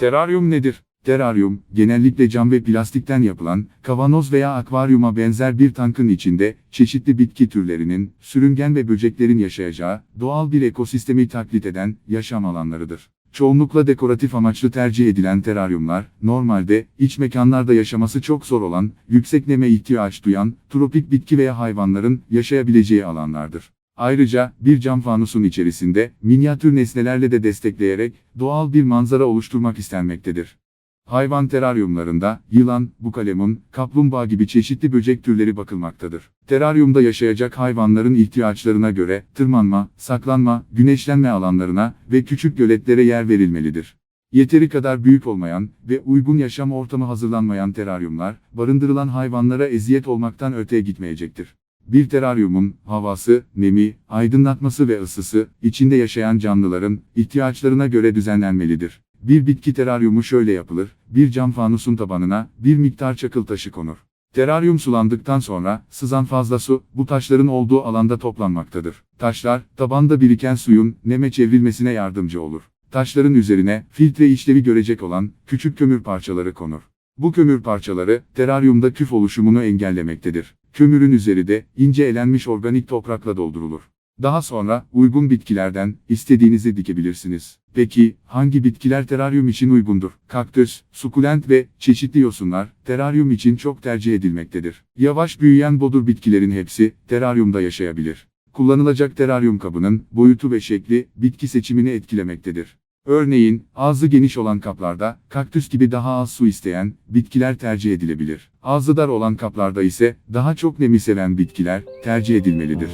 Teraryum nedir? Teraryum, genellikle cam ve plastikten yapılan, kavanoz veya akvaryuma benzer bir tankın içinde, çeşitli bitki türlerinin, sürüngen ve böceklerin yaşayacağı, doğal bir ekosistemi taklit eden, yaşam alanlarıdır. Çoğunlukla dekoratif amaçlı tercih edilen teraryumlar, normalde, iç mekanlarda yaşaması çok zor olan, yüksek neme ihtiyaç duyan, tropik bitki veya hayvanların, yaşayabileceği alanlardır. Ayrıca, bir cam fanusun içerisinde, minyatür nesnelerle de destekleyerek, doğal bir manzara oluşturmak istenmektedir. Hayvan teraryumlarında, yılan, bukalemun, kaplumbağa gibi çeşitli böcek türleri bakılmaktadır. Teraryumda yaşayacak hayvanların ihtiyaçlarına göre, tırmanma, saklanma, güneşlenme alanlarına ve küçük göletlere yer verilmelidir. Yeteri kadar büyük olmayan ve uygun yaşam ortamı hazırlanmayan teraryumlar, barındırılan hayvanlara eziyet olmaktan öteye gitmeyecektir. Bir teraryumun, havası, nemi, aydınlatması ve ısısı, içinde yaşayan canlıların, ihtiyaçlarına göre düzenlenmelidir. Bir bitki teraryumu şöyle yapılır, bir cam fanusun tabanına, bir miktar çakıl taşı konur. Teraryum sulandıktan sonra, sızan fazla su, bu taşların olduğu alanda toplanmaktadır. Taşlar, tabanda biriken suyun, neme çevrilmesine yardımcı olur. Taşların üzerine, filtre işlevi görecek olan, küçük kömür parçaları konur. Bu kömür parçaları, teraryumda küf oluşumunu engellemektedir. Kömürün üzeri de, ince elenmiş organik toprakla doldurulur. Daha sonra, uygun bitkilerden, istediğinizi dikebilirsiniz. Peki, hangi bitkiler teraryum için uygundur? Kaktüs, sukulent ve çeşitli yosunlar, teraryum için çok tercih edilmektedir. Yavaş büyüyen bodur bitkilerin hepsi, teraryumda yaşayabilir. Kullanılacak teraryum kabının, boyutu ve şekli, bitki seçimini etkilemektedir. Örneğin, ağzı geniş olan kaplarda, kaktüs gibi daha az su isteyen, bitkiler tercih edilebilir. Ağzı dar olan kaplarda ise, daha çok nemi seven bitkiler, tercih edilmelidir.